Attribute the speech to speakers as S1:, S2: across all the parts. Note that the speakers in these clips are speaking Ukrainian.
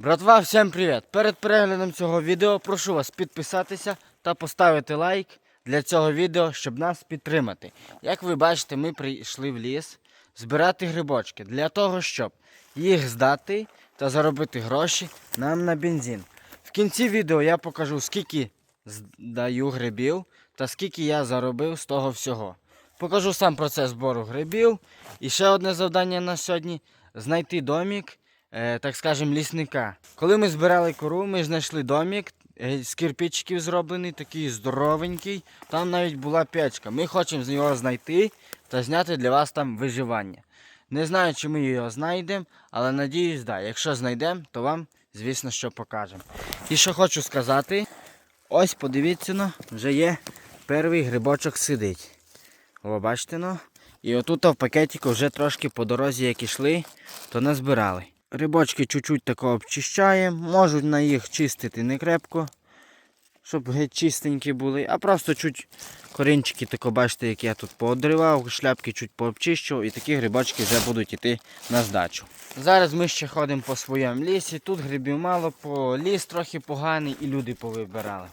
S1: Братва, всім привіт! Перед переглядом цього відео прошу вас підписатися та поставити лайк для цього відео, щоб нас підтримати. Як ви бачите, ми прийшли в ліс збирати грибочки для того, щоб їх здати та заробити гроші нам на бензин. В кінці відео я покажу, скільки здаю грибів та скільки я заробив з того всього. Покажу сам процес збору грибів. І ще одне завдання на сьогодні знайти домік е, так скажем, лісника. Коли ми збирали кору, ми знайшли домік е, з кирпичиків зроблений, такий здоровенький. Там навіть була печка. Ми хочемо з нього знайти та зняти для вас там виживання. Не знаю, чи ми його знайдемо, але надіюсь, да. Якщо знайдемо, то вам, звісно, що покажемо. І що хочу сказати, ось подивіться, ну, вже є перший грибочок сидить. О, бачите, ну. І отут в пакетику вже трошки по дорозі, як ішли, то назбирали. Рибочки чуть-чуть тако обчищаємо. Можуть на їх чистити не крепко, щоб геть чистенькі були, а просто чуть корінчики, тако бачите, як я тут поодривав, шляпки чуть пообчищував і такі грибочки вже будуть йти на здачу. Зараз ми ще ходимо по своєму лісі. Тут грибів мало, по ліс трохи поганий і люди повибирали.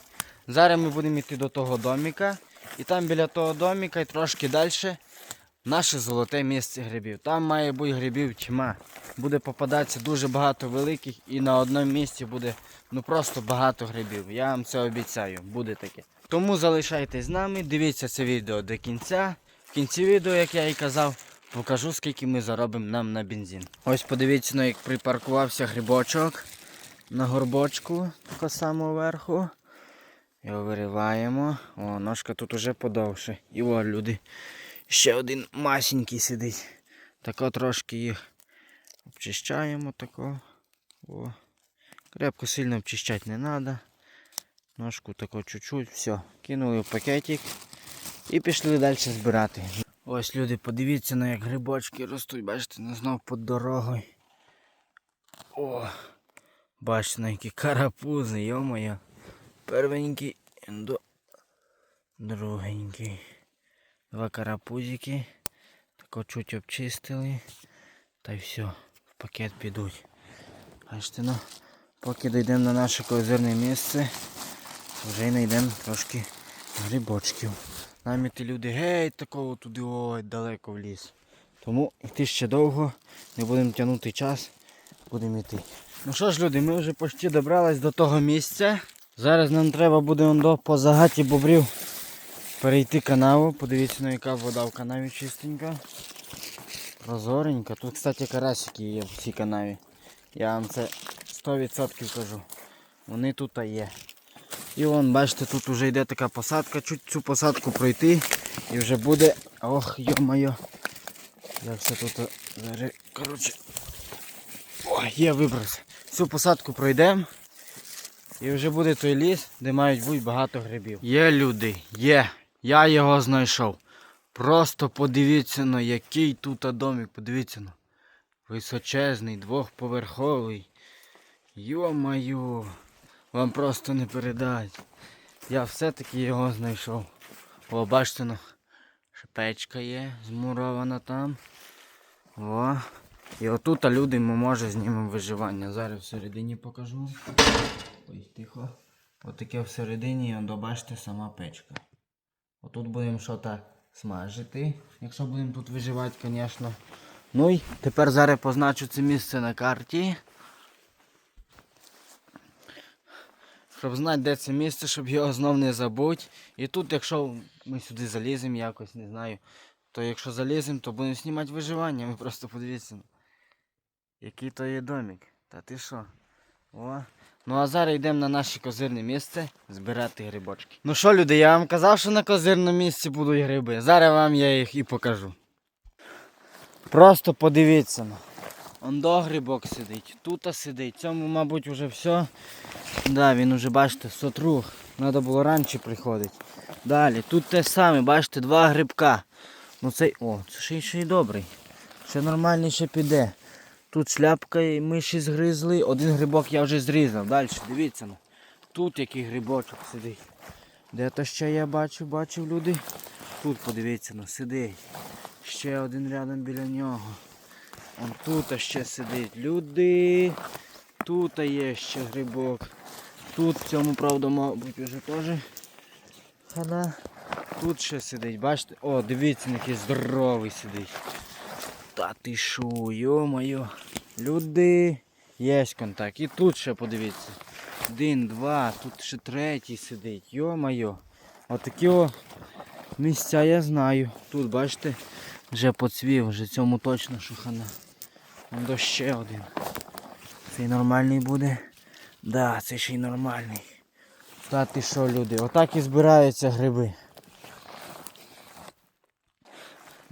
S1: Зараз ми будемо йти до того доміка. І там біля того доміка і трошки далі наше золоте місце грибів. Там має бути грибів тьма. Буде попадатися дуже багато великих і на одному місці буде ну просто багато грибів. Я вам це обіцяю, буде таке. Тому залишайтесь з нами, дивіться це відео до кінця. В кінці відео, як я і казав, покажу скільки ми заробимо нам на бензин. Ось подивіться, ну, як припаркувався грибочок на горбочку, тако самого верху. Його вириваємо. О, ножка тут уже подовше. І о, люди. Ще один масенький сидить. Тако трошки їх обчищаємо тако. О. Крепко сильно обчищати не треба. Ножку тако чуть-чуть, все. Кинули в пакетик і пішли далі збирати. Ось люди, подивіться на як грибочки ростуть, бачите, ну, знов під дорогою. О! Бачите, на які карапузи, йо-моє. Первенький, до другенький. Два карапузики. Тако чуть обчистили. Та й все, в пакет підуть. Бачите, ну, поки дійдемо на наше козирне місце, вже й знайдемо трошки грибочків. Наміти люди геть такого туди ой, далеко в ліс. Тому йти ще довго, не будемо тягнути час, будемо йти. Ну що ж, люди, ми вже почти добрались до того місця. Зараз нам треба буде до по бобрів перейти канаву. Подивіться, на яка вода в канаві чистенька. Прозоренька. Тут, кстати, карасики є в цій канаві. Я вам це 100% кажу. Вони тут є. І вон, бачите, тут вже йде така посадка. Чуть цю посадку пройти і вже буде... Ох, йо-моє. Як все тут зараз. Коротше. Ой, є вибрався. Цю посадку пройдемо. І вже буде той ліс, де мають бути багато грибів. Є люди, є. Я його знайшов. Просто подивіться на який тут домик, подивіться на. Височезний, двохповерховий. Йо-маю, вам просто не передать. Я все-таки його знайшов. О, бачите, ну, шипечка є, змурована там. О. І отут люди ми може знімемо виживання. Зараз всередині покажу. Ой, тихо. Отаке всередині, добачте сама печка. Отут будемо щось смажити, якщо будемо тут виживати, звісно. Ну і тепер зараз позначу це місце на карті. Щоб знати, де це місце, щоб його знов не забути. І тут, якщо ми сюди заліземо якось, не знаю, то якщо заліземо, то будемо знімати виживання. Ви просто подивіться. Який то є домик. Та ти що? О. Ну а зараз йдемо на наше козирне місце збирати грибочки. Ну що, люди, я вам казав, що на козирному місці будуть гриби. Зараз вам я їх і покажу. Просто подивіться. на. Он до грибок сидить, тут сидить. Цьому, мабуть, вже все. Да, він уже, бачите, сотрух. Треба було раніше приходити. Далі, тут те саме, бачите, два грибка. Ну цей... О, це ще й добрий. Ще нормальний ще піде. Тут шляпка і миші згризли. Один грибок я вже зрізав. Далі, дивіться. ну. Тут який грибочок сидить. Де то ще я бачу, бачив люди. Тут подивіться, ну, сидить. Ще один рядом біля нього. Он тут ще сидить. Люди. Тут є ще грибок. Тут в цьому, правда, мабуть, вже теж хана. Тут ще сидить, бачите? О, дивіться, який здоровий сидить. Та ти шо, йо-моє. Люди. Є контакт. І тут ще подивіться. Один, два, тут ще третій сидить. Йо-моє. Отакі о місця я знаю. Тут, бачите, вже поцвів, вже цьому точно що хана. До ще один. Цей нормальний буде. Да, це ще й нормальний. Та ти що, люди? Отак і збираються гриби.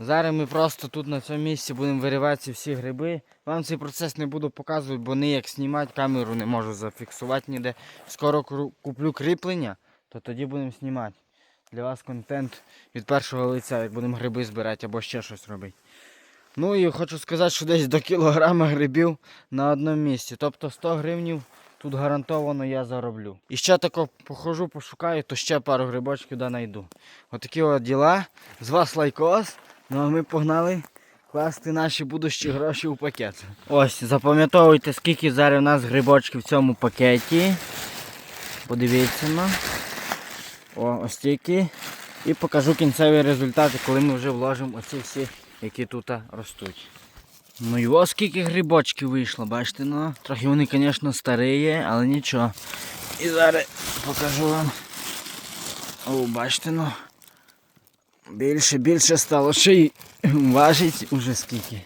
S1: Зараз ми просто тут на цьому місці будемо виривати ці всі гриби. Вам цей процес не буду показувати, бо не як знімати, камеру не можу зафіксувати ніде. Скоро куплю кріплення, то тоді будемо знімати. Для вас контент від першого лиця, як будемо гриби збирати або ще щось робити. Ну і хочу сказати, що десь до кілограма грибів на одному місці. Тобто 100 гривнів тут гарантовано я зароблю. І ще тако похожу, пошукаю, то ще пару грибочків да знайду. Отакі от діла. З вас лайкос. Ну а ми погнали класти наші будущі гроші у пакет. Ось, запам'ятовуйте, скільки зараз у нас грибочків в цьому пакеті. Подивіться на. О, ось тільки. І покажу кінцеві результати, коли ми вже вложимо оці всі, які тут ростуть. Ну і ось скільки грибочків вийшло, бачите, ну. Трохи вони, звісно, старі але нічого. І зараз покажу вам. О, бачите, ну. Більше, більше стало. Ще й важить уже скільки.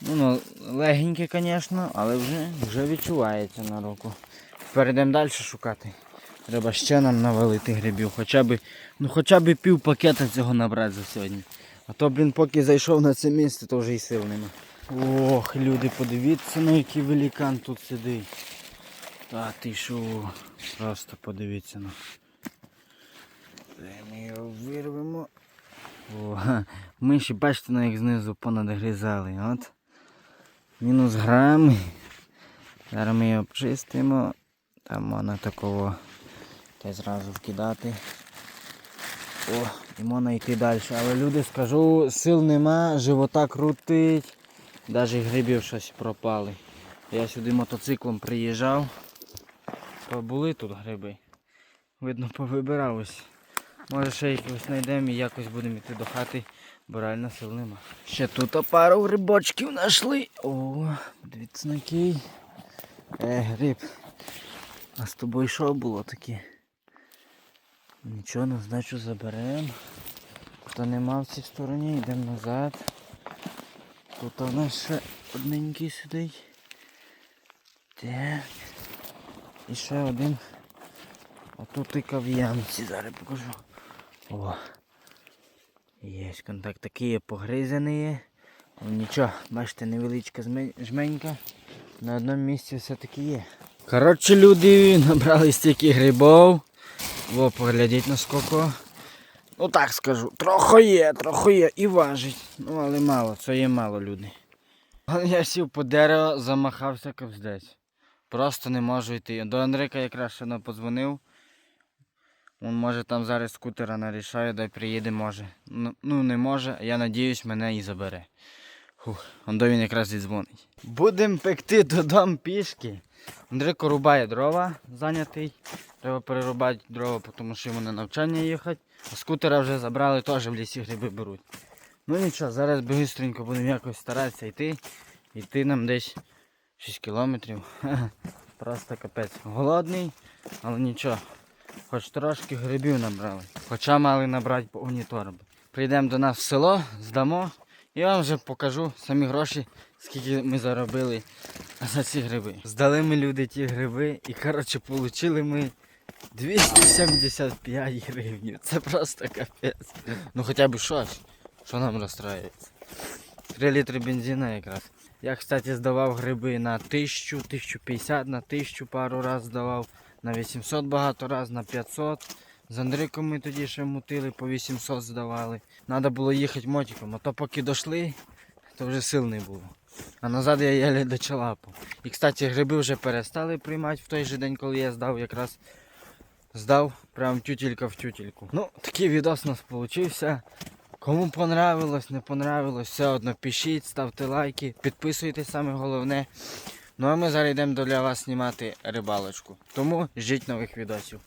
S1: Ну, ну легеньке, звісно, але вже, вже відчувається на руку. Перейдемо далі шукати. Треба ще нам навалити грибів. Хоча б, ну хоча б пів пакета цього набрати за сьогодні. А то, блін, поки зайшов на це місце, то вже і сил нема. Ох, люди, подивіться, на який великан тут сидить. Та ти що? Просто подивіться на. Де ми його вирвемо. О, миші, бачите, на як знизу понадгризали. От. Мінус грам. Зараз ми його обчистимо. Там можна такого та зразу вкидати. О, і можна йти далі. Але люди скажу, сил нема, живота крутить. Навіть грибів щось пропали. Я сюди мотоциклом приїжджав. Були тут гриби. Видно, повибирав ось. Може ще якось знайдемо і якось будемо йти до хати, бо реально сил нема. Ще тут пару грибочків знайшли. О, дивіться на який. Е, гриб. А з тобою що було таке? Нічого, на здачу заберемо. Хто нема в стороні, йдемо назад. Тут у нас ще одненький сидить. Так. І ще один. Отут і кав'янці, зараз покажу. О. Є контакт такий погризаний Нічого, бачите, невеличка жменька. На одному місці все-таки є. Коротше, люди набрали стільки грибов. Во, поглядіть на скільки. Ну так скажу, трохи є, трохи є і важить. Ну але мало, це є мало люди. Я сів по дерево, замахався ковздець. Просто не можу йти. До Андрика якраз ще не подзвонив. Він може там зараз скутера нарішає, дай приїде може. Ну, ну не може, я надіюсь, мене і забере. Фух, ондо він якраз дзвонить. Будемо пекти додому пішки. Андрійко рубає дрова, зайнятий. Треба перерубати дрова, тому що йому на навчання їхати. А скутера вже забрали, теж в лісі гриби беруть. Ну нічого, зараз бистренько будемо якось старатися йти. Йти нам десь 6 кілометрів. Просто капець. Голодний, але нічого. Хоч трошки грибів набрали. Хоча мали набрати повні торби. Прийдемо до нас в село, здамо і вам вже покажу самі гроші, скільки ми заробили за ці гриби. Здали ми люди ті гриби і коротше отримали ми 275 гривень. Це просто капець. Ну хоча б щось, що нам розстраюється. 3 літри бензина якраз. Я, кстати, здавав гриби на 1000, 1050, на 1000 пару раз здавав, на 800 багато раз, на 500. З Андриком ми тоді ще мутили, по 800 здавали. Треба було їхати мотиком, а то поки дійшли, то вже сил не було. А назад я єлі дочалапав. І, кстати, гриби вже перестали приймати в той же день, коли я здав, якраз здав прям тютелька в тютельку. Ну, такий відос у нас вийшов. Кому понравилось, не понравилось, все одно пишіть, ставте лайки, підписуйтесь саме головне. Ну а ми зараз йдемо для вас знімати рибалочку. Тому ждіть нових відосів.